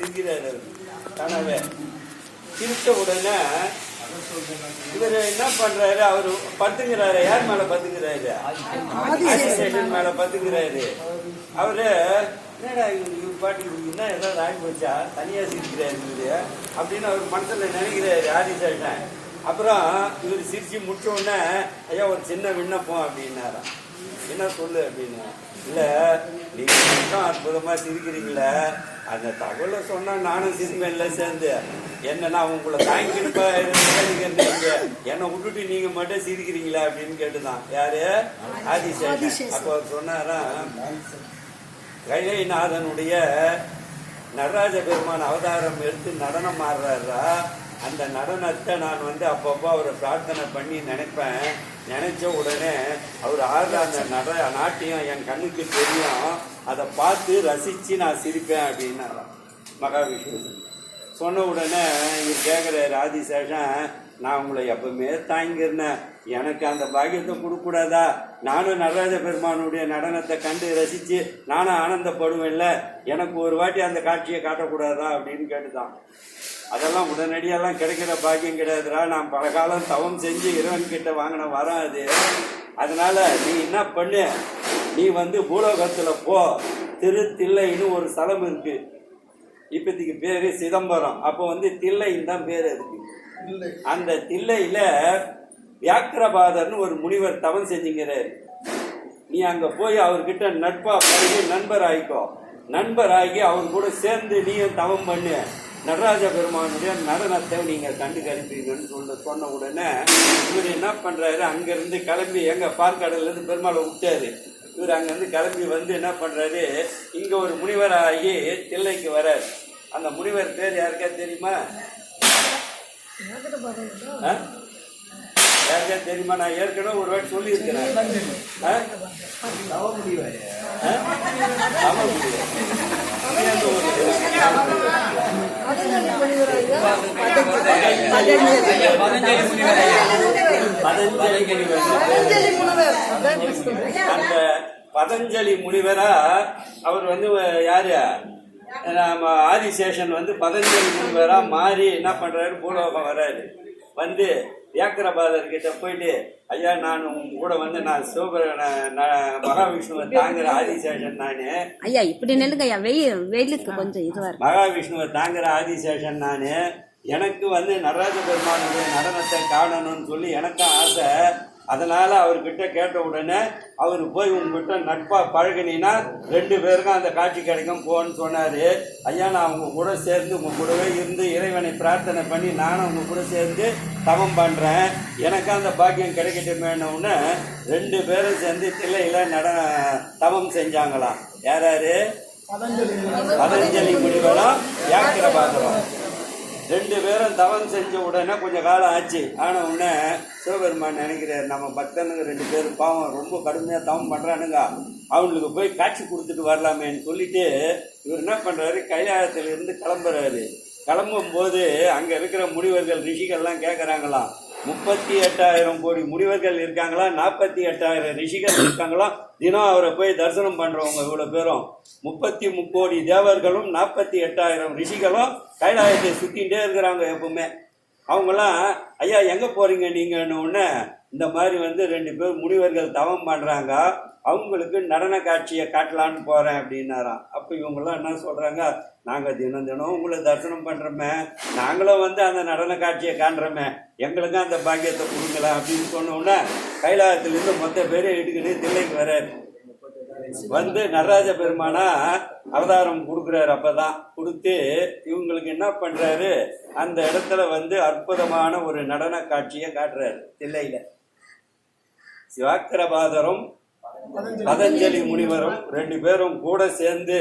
சிரிக்கிறாரு கனவை சிரித்த உடனே இவர் என்ன பண்றாரு? அவரு பத்துங்கிறாரு யார் மேல பத்துங்கிறாரு ஆதிசேஷன் மேல பத்துங்கிறாரு அவரு என்னடா இவர் பாட்டு இவருக்கு ஏதாவது ஆகி போச்சா தனியா சிரிக்கிறாரு இவரு. அப்படின்னு அவர் மனசுல நினைக்கிறாரு ஆதிசேஷன். அப்புறம் இவர் சிரிச்சு முடிச்ச உடனே ஐயா ஒரு சின்ன விண்ணப்பம் அப்படின்னாராம். என்ன சொல்லு அப்படின்னு இல்ல நீங்க மட்டும் அற்புதமா சிரிக்கிறீங்களே அந்த தகவலை சொன்னா நானும் சிரிப்பேன்ல சேர்ந்து. என்ன நான் உங்களை தாங்கிட்டு நீங்க என்னை விட்டுட்டு நீங்க மட்டும் சிரிக்கிறீங்களா அப்படின்னு கேட்டுதான். யாரு? ஆதிசேஷன் அப்போ சொன்னாராம் கைலைநாதனுடைய நடராஜ பெருமான் அவதாரம் எடுத்து நடனம் ஆடுறாரா? அந்த நடனத்தை நான் வந்து அப்பப்போ அவரை பிரார்த்தனை பண்ணி நினைப்பேன். நினைச்ச உடனே அவர் ஆடுற அந்த நட நாட்டியம் என் கண்ணுக்கு தெரியும். அதை பார்த்து ரசித்து நான் சிரிப்பேன் அப்படின்னாராம். மகாவிஷ்ணு சொன்ன உடனே இவர் கேட்குற ராதிசேஷன் நான் உங்களை எப்பவுமே தாங்கியிருந்தேன். எனக்கு அந்த பாக்கியத்தை கொடுக்கூடாதா நானும் நடராஜ பெருமானுடைய நடனத்தை கண்டு ரசித்து நானும் ஆனந்தப்படுவேன்ல. எனக்கு ஒரு வாட்டி அந்த காட்சியை காட்டக்கூடாதா? அப்படின்னு கேட்டுதான். அதெல்லாம் உடனடியெல்லாம் கிடைக்கிற பாக்கியம் கிடையாதுடா. நான் பல காலம் தவம் செஞ்சு இறைவன் கிட்ட வாங்கின வரம் அது. அதனால நீ என்ன பண்ணு? நீ வந்து பூலோகத்துல போ. திருத்தில்லைன்னு ஒரு ஸ்தலம் இருக்கு. இப்போதைக்கு பேரு சிதம்பரம். அப்போ வந்து தில்லைன்னு தான் பேர் அதுக்கு. அந்த தில்லையில வியாக்கிரபாதர்னு ஒரு முனிவர் தவம் செஞ்சுங்கிறாரு. நீ அங்க போய் அவர்கிட்ட நட்பா பழகி நண்பர் ஆயிக்கோ நண்பர் ஆகி அவர் கூட சேர்ந்து நீயும் தவம் பண்ணு. நடராஜ பெருமானுடைய நடனத்தை நீங்க கண்டு கழிப்பீங்கன்னு சொல்ல சொன்ன உடனே இவர் என்ன பண்றாரு அங்கிருந்து கிளம்பி எங்க பார்க்கடல்ல இருந்து பெருமாளை விட்டாரு இவர் அங்கிருந்து கிளம்பி வந்து என்ன பண்றாரு இங்க ஒரு முனிவர் ஆகி தில்லைக்கு வராரு அந்த முனிவர் பேர் யாருக்கா தெரியுமா? யாருக்கா தெரியுமா நான் ஏற்கனவே ஒரு வாட்டி சொல்லியிருக்கிறேன்? ஆ? ஆமா முடியாது. பதஞ்சலி அந்த பதஞ்சலி முனிவரா அவர் வந்து யாரு? நம்ம ஆதிசேஷன் வந்து பதஞ்சலி முனிவரா மாறி என்ன பண்றாரு? பூலோகம் வர்றாரு. வந்து வியாக்கிரபாதர் கிட்ட போயிட்டு ஐயா நான் உங்க கூட வந்து நான் சிவபர மகாவிஷ்ணுவை தாங்குற ஆதிசேஷன் நானு. ஐயா இப்படி நில்லுங்க ஐயா. வெயில் வெயிலுக்கு கொஞ்சம் இதுவா மகாவிஷ்ணுவை தாங்குற ஆதிசேஷன் நான். எனக்கு வந்து நடராஜ பெருமானுடைய நடனத்தை காணணும்னு சொல்லி எனக்கும் ஆசை. அதனால அவர்கிட்ட கேட்ட உடனே அவர் போய் உங்ககிட்ட நட்பா பழகினீங்கன்னா ரெண்டு பேருக்கும் அந்த காட்சி கிடைக்கும் போன்னு சொன்னாரு. ஐயா நான் உங்க கூட சேர்ந்து உங்க கூடவே இருந்து இறைவனை பிரார்த்தனை பண்ணி நானும் உங்க கூட சேர்ந்து தவம் பண்றேன். எனக்கு அந்த பாக்கியம் கிடைக்கட்டுமேனு ரெண்டு பேரும் சேர்ந்து தில்லையில நட தவம் செஞ்சாங்களாம். யார் யாரு? பதஞ்சலி. முனிவரும் வியாக்கிரபாதரும் ரெண்டு பேரும் தவம் செஞ்ச உடனே கொஞ்சம் காலம் ஆச்சு. ஆனால் உடனே சிவபெருமான் நினைக்கிறார் நம்ம பக்தனுங்க ரெண்டு பேரும் பாவம் ரொம்ப கடுமையாக தவம் பண்ணுறானுங்க அவங்களுக்கு போய் காட்சி கொடுத்துட்டு வரலாமேன்னு சொல்லிட்டு இவர் என்ன பண்ணுறாரு கைலாயத்துலேருந்து கிளம்புறாரு. கிளம்பும் போது அங்கே இருக்கிற முனிவர்கள் ரிஷிகள்லாம் கேட்குறாங்களாம் முப்பத்தி எட்டாயிரம் கோடி முனிவர்கள் இருக்காங்களா? நாற்பத்தி எட்டாயிரம் ரிஷிகள் இருக்காங்களா? தினம் அவரை போய் தரிசனம் பண்றவங்க இவ்வளோ பேரும். முப்பத்தி முக்கோடி தேவர்களும் நாற்பத்தி எட்டாயிரம் ரிஷிகளும் கைலாயத்தை சுற்றிகிட்டே இருக்கிறாங்க எப்பவுமே. அவங்களாம் ஐயா எங்க போறீங்க நீங்கன்னு உடனே இந்த மாதிரி வந்து ரெண்டு பேர் முனிவர்கள் தவம் பண்றாங்க. அவங்களுக்கு நடன காட்சியை காட்டலான்னு போகிறேன் அப்படின்னாராம். அப்போ இவங்கெல்லாம் என்ன சொல்கிறாங்க நாங்கள் தினம் தினம் உங்களை தரிசனம் பண்ணுறோமே நாங்களும் வந்து அந்த நடன காட்சியை காண்றோமே. எங்களுக்கும் அந்த பாக்கியத்தை கொடுக்கலாம் அப்படின்னு சொன்னோன்னே கைலாயத்துலேருந்து மொத்த பேரை எடுக்கிட்டு தில்லைக்கு வராரு வந்து நடராஜ பெருமானா அவதாரம் கொடுக்குறாரு அப்பதான். கொடுத்து இவங்களுக்கு என்ன பண்றாரு? அந்த இடத்துல வந்து அற்புதமான ஒரு நடன காட்சியை காட்டுறாரு தில்லையில. சிவாக்கிரபாதரும் பதஞ்சலி முனிவரும் ரெண்டு பேரும் கூட சேர்ந்து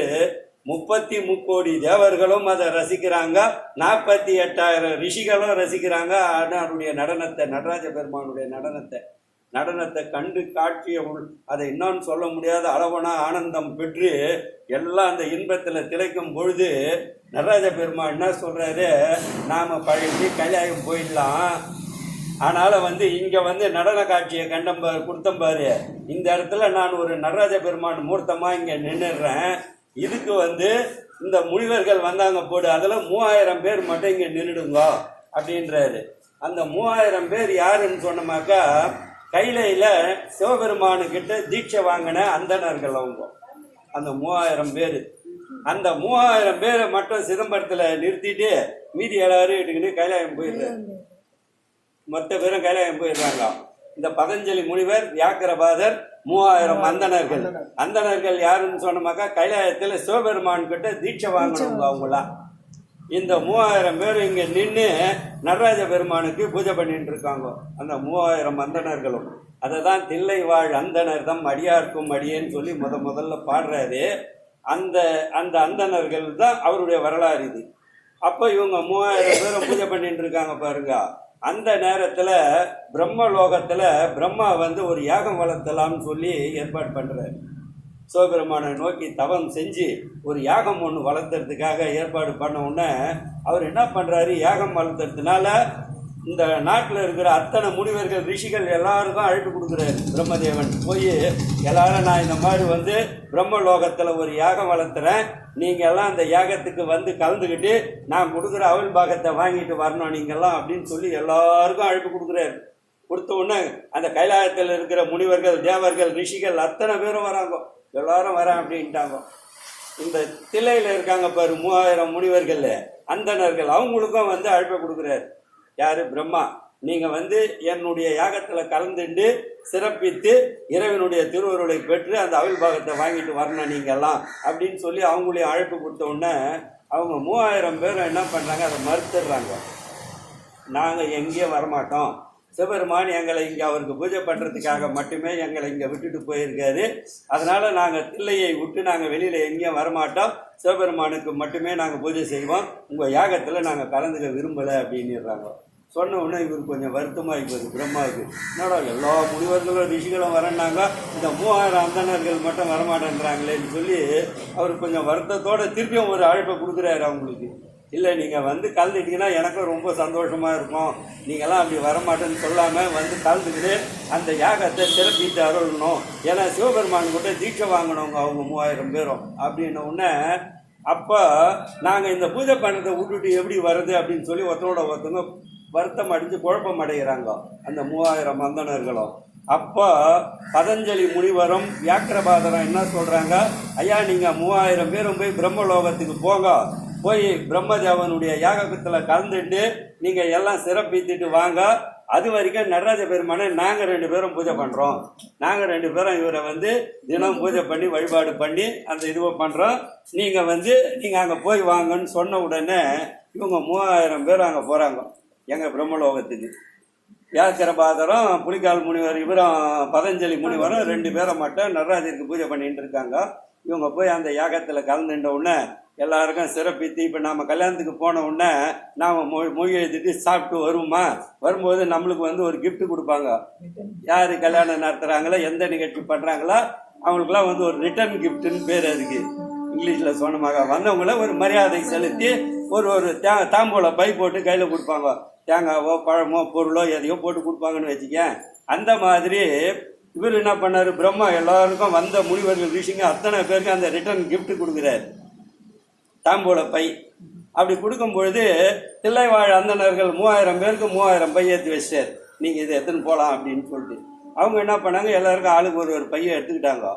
முப்பத்தி முக்கோடி தேவர்களும் அதை ரசிக்கிறாங்க. நாற்பத்தி எட்டாயிரம் ரிஷிகளும் ரசிக்கிறாங்க. அவருடைய நடனத்தை நடராஜ பெருமானுடைய நடனத்தை நடனத்தை கண்டு காட்சிய உள்- அதை இன்னொன்னு சொல்ல முடியாத அளவனா ஆனந்தம் பெற்று எல்லாம் அந்த இன்பத்தில் திளைக்கும் பொழுது நடராஜ பெருமான் என்ன சொல்றாரு? நாம பழகி கல்யாணம் போயிடலாம். ஆனால வந்து இங்கே வந்து நடன காட்சியை கண்டம் பாரு கொடுத்தம் பாரு. இந்த இடத்துல நான் ஒரு நடராஜ பெருமான் மூர்த்தமாக இங்கே நின்றுடுறேன் இதுக்கு வந்து இந்த முனிவர்கள் வந்தாங்க போடு அதில் மூவாயிரம் பேர் மட்டும் இங்கே நின்றுடுங்க அப்படின்றாரு. அந்த மூவாயிரம் பேர் யாருன்னு சொன்னமாக்கா கைலையில் சிவபெருமானுக்கிட்ட தீட்சை வாங்கின அந்தணர்கள் அவங்க. அந்த மூவாயிரம் பேர். அந்த மூவாயிரம் பேரை மட்டும் சிதம்பரத்தில் நிறுத்திட்டு மீதி எல்லாரும் இட்டுக்கிட்டு கைலாயம் போயிடுறாரு. மற்ற பேரும் கைலாயம் போயிடுறாங்க இந்த பதஞ்சலி முனிவர் வியாக்கிரபாதர் மூவாயிரம் அந்தணர்கள். அந்தணர்கள் யாருன்னு சொன்னமாக்கா கைலாயத்தில் சிவபெருமான் கிட்ட தீட்சை வாங்கணும் அவங்களாம். இந்த மூவாயிரம் பேர் இங்கே நின்று நடராஜ பெருமானுக்கு பூஜை பண்ணிட்டு இருக்காங்க. அந்த மூவாயிரம் அந்தனர்களும் அதை தான் தில்லை வாழ் அந்தணர் தம் அடியார்க்கும் அடியேன்னு சொல்லி முத முதல்ல பாடுறாரு. அந்த அந்த அந்தனர்கள் தான் அவருடைய வரலாறு இது. அப்போ இவங்க மூவாயிரம் பேரும் பூஜை பண்ணிட்டு இருக்காங்க பாருங்க. அந்த நேரத்தில் பிரம்ம லோகத்தில் பிரம்மா வந்து ஒரு யாகம் வளர்த்தலாம்னு சொல்லி ஏற்பாடு பண்ணுறாரு சிவபெருமானை நோக்கி தவம் செஞ்சு ஒரு யாகம் ஒன்று வளர்த்துறதுக்காக ஏற்பாடு பண்ண உடனே அவர் என்ன பண்ணுறாரு யாகம் வளர்த்துறதுனால இந்த நாட்டில் இருக்கிற அத்தனை முனிவர்கள் ரிஷிகள் எல்லாருக்கும் அழைப்பு கொடுக்குறாரு பிரம்மதேவன். போய் எல்லாரும் நான் இந்த மாதிரி வந்து பிரம்ம லோகத்தில் ஒரு யாகம் வளர்த்துறேன். நீங்கள்லாம் அந்த யாகத்துக்கு வந்து கலந்துக்கிட்டு நான் கொடுக்குற அவல் பாகத்தை வாங்கிட்டு வரணும் நீங்கள்லாம் அப்படின்னு சொல்லி எல்லாருக்கும் அழைப்பு கொடுக்குறாரு. கொடுத்த உடனே அந்த கைலாயத்தில் இருக்கிற முனிவர்கள் தேவர்கள் ரிஷிகள் அத்தனை பேரும் வராங்க. எல்லாரும் வரேன் அப்படின்ட்டாங்க. இந்த தில்லையில் இருக்காங்க பாரு மூவாயிரம் முனிவர்கள் அந்தணர்கள் அவங்களுக்கும் வந்து அழைப்பை கொடுக்குறாரு. யார்? பிரம்மா. நீங்க வந்து என்னுடைய யாகத்தில் கலந்துண்டு சிறப்பித்து இறைவனுடைய திருவருளை பெற்று அந்த அவில் பாகத்தை வாங்கிட்டு வரணும் நீங்க எல்லாம் அப்படின்னு சொல்லி அவங்களுடைய அழைப்பு கொடுத்த உடனே அவங்க மூவாயிரம் பேர் என்ன பண்றாங்க அதை மறுத்துடுறாங்க. நாங்கள் எங்கேயும் வரமாட்டோம். சிவபெருமான் எங்களை இங்கே அவருக்கு பூஜை பண்ணுறதுக்காக மட்டுமே எங்களை இங்கே விட்டுட்டு போயிருக்காரு. அதனால் நாங்கள் தில்லையை விட்டு நாங்கள் வெளியில் எங்கேயும் வரமாட்டோம். சிவபெருமானுக்கு மட்டுமே நாங்கள் பூஜை செய்வோம். உங்கள் யாகத்தில் நாங்கள் கலந்துக்க விரும்பலை அப்படின்னுறாங்க. சொன்ன உடனே இவருக்கு கொஞ்சம் வருத்தமாக இருக்குது பிரம்மாவுக்கு என்னடா எல்லா முனிவர்களும் ரிஷிகளும் வரேன்னாங்க. இந்த மூவாயிரம் அந்தணர்கள் மட்டும் வரமாட்டேன்றாங்களேன்னு சொல்லி அவர் கொஞ்சம் வருத்தத்தோட திருப்பியும் ஒரு அழைப்பை கொடுக்குறாரு அவங்களுக்கு. இல்லை நீங்கள் வந்து கலந்துட்டீங்கன்னா எனக்கும் ரொம்ப சந்தோஷமாக இருக்கும். நீங்களாம் அப்படி வரமாட்டேன்னு சொல்லாமல் வந்து கலந்துக்கிட்டு அந்த யாகத்தை சிறப்பித்து அருளணும். ஏன்னா சிவபெருமான் கிட்ட தீட்சை வாங்கினவங்க அவங்க மூவாயிரம் பேரும். அப்படின்ன உடனே அப்போ நாங்கள் இந்த பூஜை பண்ணுறதை விட்டுட்டு எப்படி வருது அப்படின்னு சொல்லி ஒருத்தரோட ஒருத்தவங்க வருத்தம் அடைஞ்சு குழப்பம் அடைகிறாங்க. அந்த மூவாயிரம் மந்தனர்களும். அப்போ பதஞ்சலி முனிவரும் வியாக்கிரபாதரும் என்ன சொல்கிறாங்க ஐயா நீங்கள் மூவாயிரம் பேரும் போய் பிரம்மலோகத்துக்கு போங்க. போய் பிரம்மதேவனுடைய யாகத்தில் கலந்துட்டு நீங்கள் எல்லாம் சிறப்பித்துட்டு வாங்க. அது வரைக்கும் நடராஜ பெருமானை நாங்கள் ரெண்டு பேரும் பூஜை பண்ணுறோம் நாங்கள் ரெண்டு பேரும் இவரை வந்து தினம் பூஜை பண்ணி வழிபாடு பண்ணி அந்த இதுவை பண்ணுறோம் நீங்கள் வந்து நீங்கள் அங்கே போய் வாங்கன்னு சொன்ன உடனே இவங்க மூவாயிரம் பேர் அங்கே போகிறாங்க எங்கள் பிரம்மலோகத்துக்கு? வியாக்கிரபாதரும் புலிகால் முனிவர் இவரும் பதஞ்சலி முனிவரும் ரெண்டு பேரை மட்டும் நடராஜருக்கு பூஜை பண்ணிட்டு இருக்காங்க. இவங்க போய் அந்த யாகத்தில் கலந்துட்ட உடனே எல்லாருக்கும் சிறப்பித்து இப்போ நம்ம கல்யாணத்துக்கு போன உடனே நாம் மொழி மொழி எழுதிட்டு சாப்பிட்டு வருவோமா? வரும்போது நம்மளுக்கு வந்து ஒரு கிஃப்ட் கொடுப்பாங்க. யார் கல்யாணம் நடத்துகிறாங்களோ எந்த நிகழ்ச்சி பண்ணுறாங்களோ அவங்களுக்குலாம் வந்து ஒரு ரிட்டர்ன் கிஃப்ட்டுன்னு பேர் அதுக்கு. இங்கிலீஷில் சொன்னமாக வந்தவங்கள ஒரு மரியாதை செலுத்தி ஒரு ஒரு தே தாம்பூல பை போட்டு கையில் கொடுப்பாங்க. தேங்காவோ பழமோ பொருளோ எதையோ போட்டு கொடுப்பாங்கன்னு வச்சுக்கேன் அந்த மாதிரி இவர் என்ன பண்ணார்? பிரம்மா எல்லாருக்கும் வந்த முனிவர்கள் ரிஷிங்க அத்தனை பேருக்கு அந்த ரிட்டர்ன் கிஃப்ட் கொடுக்குறாரு. தாம்பூல பை. அப்படி கொடுக்கும் பொழுது தில்லைவாழ் அந்தனர்கள் மூவாயிரம் பேருக்கு மூவாயிரம் பை ஏற்றி வச்சார். நீங்கள் இதை எத்தனை போகலாம் அப்படின்னு சொல்லிட்டு. அவங்க என்ன பண்ணாங்க? எல்லாருக்கும் ஆளுக்கு ஒரு ஒரு பையை எடுத்துக்கிட்டாங்க.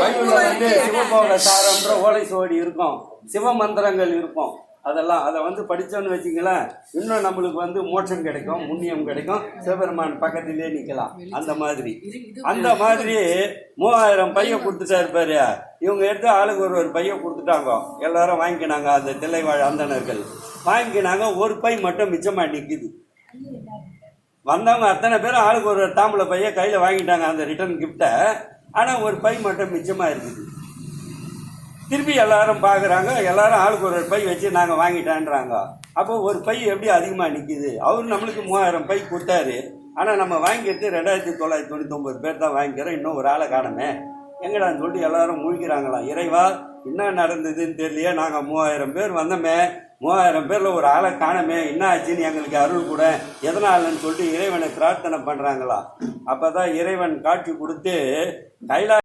பைபிள்ல வந்து சிவபோக சாரம்ன்ற ஓலை சுவடி இருக்கும். சிவ மந்திரங்கள் இருக்கும். அதெல்லாம் அதை வந்து படிச்சோன்னு வச்சிங்களேன் இன்னும் நம்மளுக்கு வந்து மோட்சம் கிடைக்கும் புண்ணியம் கிடைக்கும். சிவபெருமான் பக்கத்திலே நிற்கலாம் அந்த மாதிரி. அந்த மாதிரி மூவாயிரம் பைய கொடுத்துட்டா இருப்பாரு இவங்க எடுத்து ஆளுக்கு ஒரு ஒரு பைய கொடுத்துட்டாங்க. எல்லாரும் வாங்கிக்கினாங்க அந்த தில்லைவாழ் அந்தணர்கள். வாங்கிக்கினாங்க ஒரு பை மட்டும் மிச்சமாக நிற்குது வந்தவங்க அத்தனை பேரும் ஆளுக்கு ஒரு ஒரு தாம்பூல பைய கையில் வாங்கிட்டாங்க அந்த ரிட்டர்ன் கிஃப்ட்டை ஆனால் ஒரு பை மட்டும் மிச்சமாக இருக்குது. திருப்பி எல்லாரும் பார்க்குறாங்க எல்லாரும் ஆளுக்கு ஒரு ஒரு பை வச்சு நாங்கள் வாங்கிட்டான்றாங்க. அப்போ ஒரு பை எப்படி அதிகமாக நிற்கிது அவர் நம்மளுக்கு மூவாயிரம் பை கொடுத்தாரு. ஆனால் நம்ம வாங்கிட்டு ரெண்டாயிரத்தி தொள்ளாயிரத்தி தொண்ணூத்தொம்பது பேர் தான் வாங்கிக்கிறோம் இன்னும் ஒரு ஆளை காணமே. எங்கடான்னு சொல்லிட்டு எல்லாரும் மூழ்கிறாங்களாம் இறைவா என்ன நடந்ததுன்னு தெரியலையே நாங்கள் மூவாயிரம் பேர் வந்தோமே. மூவாயிரம் பேரில் ஒரு ஆளை காணமே என்ன ஆச்சுன்னு எங்களுக்கு அருள் கூட. எதனாலன்னு சொல்லிட்டு இறைவனை பிரார்த்தனை பண்ணுறாங்களா அப்போ தான் இறைவன் காட்சி கொடுத்து கைலா